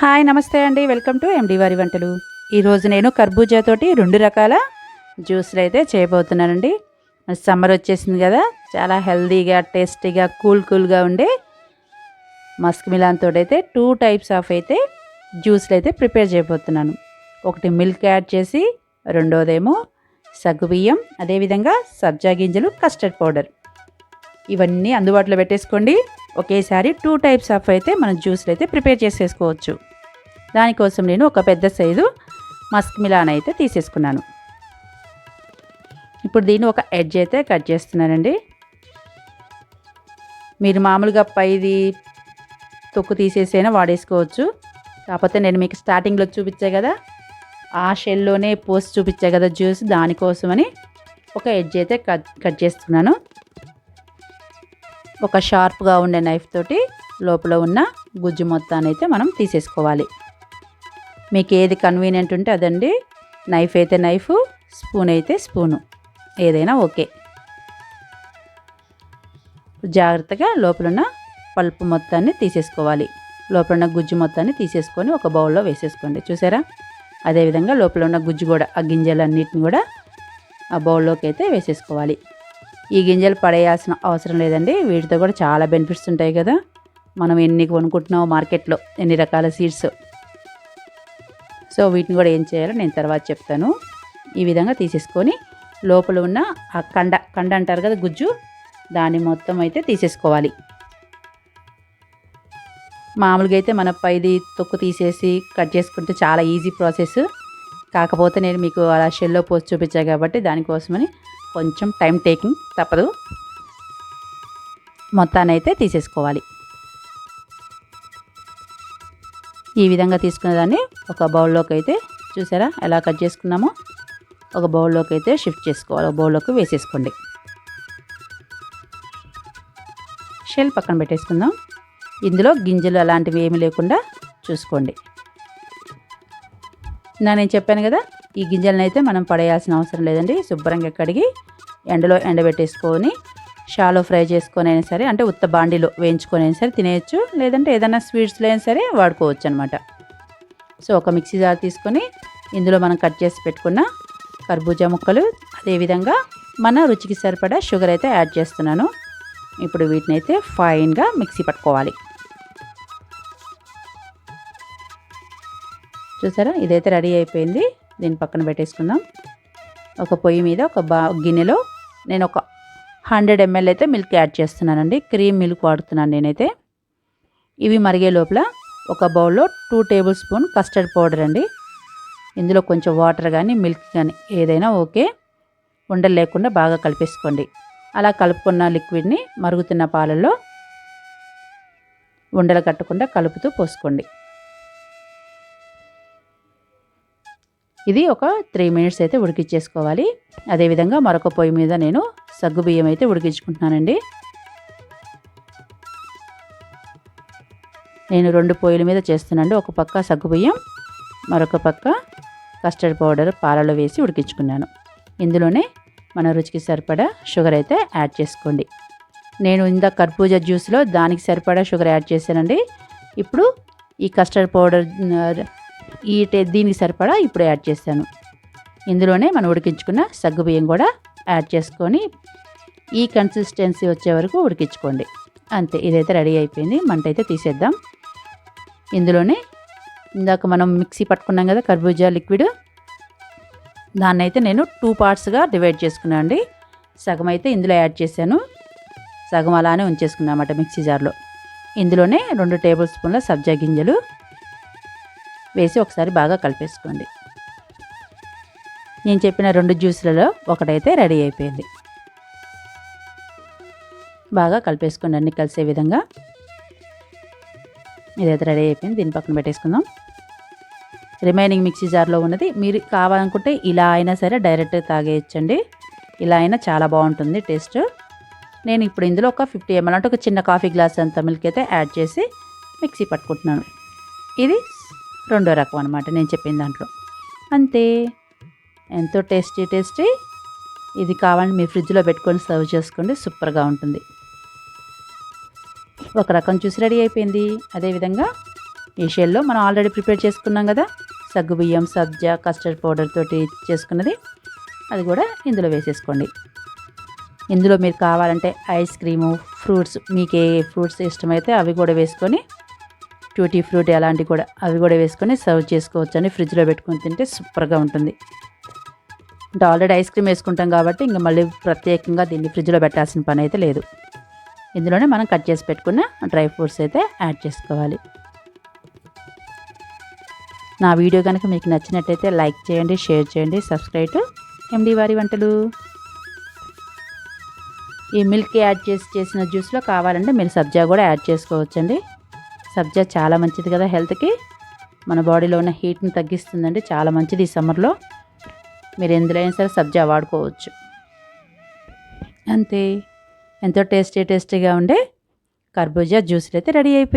Hi నమస్తే అండి. Welcome to MD వారి వంటలు. ఈరోజు నేను కర్బూజాతోటి రెండు రకాల జ్యూస్లు అయితే చేయబోతున్నానండి. సమ్మర్ వచ్చేసింది కదా చాలా హెల్తీగా టేస్టీగా కూల్ కూల్గా ఉండే మస్క్ మిలాన్ అయితే టూ టైప్స్ ఆఫ్ అయితే జ్యూస్లు అయితే ప్రిపేర్ చేయబోతున్నాను. ఒకటి మిల్క్ యాడ్ చేసి రెండోదేమో సగ్గుబియ్యం అదేవిధంగా సబ్జా గింజలు కస్టర్డ్ పౌడర్. ఇవన్నీ అందుబాటులో పెట్టేసుకోండి. ఒకేసారి టూ టైప్స్ ఆఫ్ అయితే మనం జ్యూస్లు అయితే ప్రిపేర్ చేసేసుకోవచ్చు. దానికోసం నేను ఒక పెద్ద సైజు మస్క్ మిలాన్ అయితే తీసేసుకున్నాను. ఇప్పుడు దీన్ని ఒక ఎడ్జ్ అయితే కట్ చేస్తున్నానండి. మీరు మామూలుగా పైది తొక్కు తీసేసైనా వాడేసుకోవచ్చు. కాకపోతే నేను మీకు స్టార్టింగ్లో చూపించా కదా ఆ షెల్లోనే పోస్ట్ చూపించా కదా జ్యూస్ దానికోసమని ఒక ఎడ్జ్ అయితే కట్ కట్ చేస్తున్నాను. ఒక షార్ప్గా ఉండే నైఫ్ తోటి లోపల ఉన్న గుజ్జు మొత్తాన్ని అయితే మనం తీసేసుకోవాలి. మీకు ఏది కన్వీనియంట్ ఉంటే అదండి. నైఫ్ అయితే నైఫ్ స్పూన్ అయితే స్పూను ఏదైనా ఓకే. జాగ్రత్తగా లోపల ఉన్న పల్పు మొత్తాన్ని తీసేసుకోవాలి. లోపల ఉన్న గుజ్జు మొత్తాన్ని తీసేసుకొని ఒక బౌల్లో వేసేసుకోండి. చూసారా? అదేవిధంగా లోపల ఉన్న గుజ్జు కూడా ఆ గింజలన్నిటిని కూడా ఆ బౌల్లోకి అయితే వేసేసుకోవాలి. ఈ గింజలు పడేయాల్సిన అవసరం లేదండి. వీటితో కూడా చాలా బెనిఫిట్స్ ఉంటాయి కదా. మనం ఎన్ని కొనుక్కుంటున్నామో మార్కెట్లో ఎన్ని రకాల సీడ్స్. సో వీటిని కూడా ఏం చేయాలో నేను తర్వాత చెప్తాను. ఈ విధంగా తీసేసుకొని లోపల ఉన్న ఆ కండ కండ అంటారు కదా గుజ్జు దాన్ని మొత్తం అయితే తీసేసుకోవాలి. మామూలుగా అయితే మన పైది తొక్కు తీసేసి కట్ చేసుకుంటే చాలా ఈజీ ప్రాసెస్. కాకపోతే నేను మీకు అలా షెల్లో పోస్ట్ చూపించాను కాబట్టి దానికోసమని కొంచెం టైం టేకింగ్ తప్పదు. మొత్తాన్ని అయితే తీసేసుకోవాలి. ఈ విధంగా తీసుకున్న దాన్ని ఒక బౌల్లోకి అయితే చూసారా ఎలా కట్ చేసుకున్నామో? ఒక బౌల్లోకి అయితే షిఫ్ట్ చేసుకోవాలి. ఒక బౌల్లోకి వేసేసుకోండి. షెల్ పక్కన పెట్టేసుకుందాం. ఇందులో గింజలు అలాంటివి ఏమి లేకుండా చూసుకోండి. నా నేను చెప్పాను కదా ఈ గింజలను అయితే మనం పడేయాల్సిన అవసరం లేదండి. శుభ్రంగా కడిగి ఎండలో ఎండబెట్టేసుకొని షాలో ఫ్రై చేసుకొని అయినా సరే అంటే ఉత్త బాండీలో వేయించుకొని అయినా సరే తినేయచ్చు. లేదంటే ఏదైనా స్వీట్స్లో అయినా సరే వాడుకోవచ్చు అనమాట సో ఒక మిక్సీ జార్ తీసుకొని ఇందులో మనం కట్ చేసి పెట్టుకున్న కర్బూజా ముక్కలు అదేవిధంగా మన రుచికి సరిపడా షుగర్ అయితే యాడ్ చేస్తున్నాను. ఇప్పుడు వీటిని అయితే ఫైన్గా మిక్సీ పట్టుకోవాలి. చూసారా? ఇదైతే రెడీ అయిపోయింది. దీన్ని పక్కన పెట్టేసుకుందాం. ఒక పొయ్యి మీద ఒక బా గిన్నెలో నేను ఒక హండ్రెడ్ ఎంఎల్ అయితే మిల్క్ యాడ్ చేస్తున్నానండి. క్రీమ్ మిల్క్ వాడుతున్నాను నేనైతే. ఇవి మరిగే లోపల ఒక బౌల్లో two tablespoon custard powder అండి. ఇందులో కొంచెం వాటర్ కానీ మిల్క్ కానీ ఏదైనా ఓకే. ఉండలు లేకుండా బాగా కలిపేసుకోండి. అలా కలుపుకున్న లిక్విడ్ని మరుగుతున్న పాలల్లో ఉండలు కట్టకుండా కలుపుతూ పోసుకోండి. ఇది ఒక త్రీ మినిట్స్ అయితే ఉడికిచ్చేసుకోవాలి. అదేవిధంగా మరొక పొయ్యి మీద నేను సగ్గు బియ్యం అయితే ఉడికించుకుంటున్నానండి. నేను రెండు పొయ్యిల మీద చేస్తున్నాను. ఒక పక్క సగ్గు బియ్యం మరొక పక్క కస్టర్డ్ పౌడర్ పాలలో వేసి ఉడికించుకున్నాను. ఇందులోనే మన రుచికి సరిపడా షుగర్ అయితే యాడ్ చేసుకోండి. నేను ఇందా కర్బూజా జ్యూస్లో దానికి సరిపడా షుగర్ యాడ్ చేశానండి. ఇప్పుడు ఈ కస్టర్డ్ పౌడర్ ఈ టే దీనికి సరిపడా ఇప్పుడు యాడ్ చేశాను ఇందులోనే మనం ఉడికించుకున్న సగ్గు బియ్యం కూడా యాడ్ చేసుకొని ఈ కన్సిస్టెన్సీ వచ్చే వరకు ఉడికించుకోండి. అంతే ఇదైతే రెడీ అయిపోయింది. మంట అయితే తీసేద్దాం. ఇందులోనే ఇందాక మనం మిక్సీ పట్టుకున్నాం కదా కర్బూజా లిక్విడ్. దాన్ని అయితే నేను టూ పార్ట్స్గా డివైడ్ చేసుకున్నాను అండి. సగం అయితే ఇందులో యాడ్ చేశాను. సగం అలానే ఉంచేసుకున్నాను అన్నమాట మిక్సీ జార్లో. ఇందులోనే రెండు టేబుల్ స్పూన్ల సబ్జా గింజలు వేసి ఒకసారి బాగా కలిపేసుకోండి. నేను చెప్పిన రెండు జ్యూస్లలో ఒకటైతే రెడీ అయిపోయింది. బాగా కలిపేసుకోండి అన్ని కలిసే విధంగా. ఇదైతే రెడీ అయిపోయింది దీని పక్కన పెట్టేసుకుందాం. రిమైనింగ్ మిక్సీ జార్లో ఉన్నది. మీరు కావాలనుకుంటే ఇలా అయినా సరే డైరెక్ట్ తాగేయచ్చండి. ఇలా అయినా చాలా బాగుంటుంది టేస్ట్. నేను ఇప్పుడు ఇందులో ఒక ఫిఫ్టీ ఎంఎల్ అంటే ఒక చిన్న కాఫీ గ్లాస్ అంత మిల్క్ అయితే యాడ్ చేసి మిక్సీ పట్టుకుంటున్నాను. ఇది రెండో రకం అనమాట నేను చెప్పిన దాంట్లో. అంతే. ఎంతో టేస్టీ టేస్టీ. ఇది కావాలని మీ ఫ్రిడ్జ్లో పెట్టుకొని సర్వ్ చేసుకోండి. సూపర్గా ఉంటుంది. ఒక రకం చూసి రెడీ అయిపోయింది. అదేవిధంగా ఈ షెల్లో మనం ఆల్రెడీ ప్రిపేర్ చేసుకున్నాం కదా. సగ్గుబియ్యం సబ్జా కస్టర్డ్ పౌడర్ తోటి చేసుకున్నది. అది కూడా ఇందులో వేసేసుకోండి. ఇందులో మీరు కావాలంటే ఐస్ క్రీము ఫ్రూట్స్ మీకు ఏ ఫ్రూట్స్ ఇష్టమైతే అవి కూడా వేసుకొని ట్యూటీ ఫ్రూట్ అలాంటివి కూడా అవి కూడా వేసుకొని సర్వ్ చేసుకోవచ్చు అని ఫ్రిడ్జ్లో పెట్టుకొని తింటే సూపర్గా ఉంటుంది. అంటే ఆల్రెడీ ఐస్ క్రీమ్ వేసుకుంటాం కాబట్టి ఇంకా మళ్ళీ ప్రత్యేకంగా దీన్ని ఫ్రిడ్జ్లో పెట్టాల్సిన పని అయితే లేదు. ఇందులోనే మనం కట్ చేసి పెట్టుకున్న డ్రై ఫ్రూట్స్ అయితే యాడ్ చేసుకోవాలి. నా వీడియో కనుక మీకు నచ్చినట్టయితే లైక్ చేయండి షేర్ చేయండి సబ్స్క్రైబ్ టు ఎండి వారి వంటలు. ఈ మిల్క్ యాడ్ చేసి చేసిన జ్యూస్లో కావాలంటే మీరు సబ్జా కూడా యాడ్ చేసుకోవచ్చండి. సబ్జా చాలా మంచిది కదా హెల్త్కి. మన బాడీలో ఉన్న హీట్ని తగ్గిస్తుందండి. చాలా మంచిది ఈ సమ్మర్లో. మీరు ఎందులో అయినా సరే సబ్జా వాడుకోవచ్చు అంతే. ఎంతో టేస్టీ టేస్టీగా ఉండే కర్బూజా జ్యూస్లు అయితే రెడీ అయిపోయి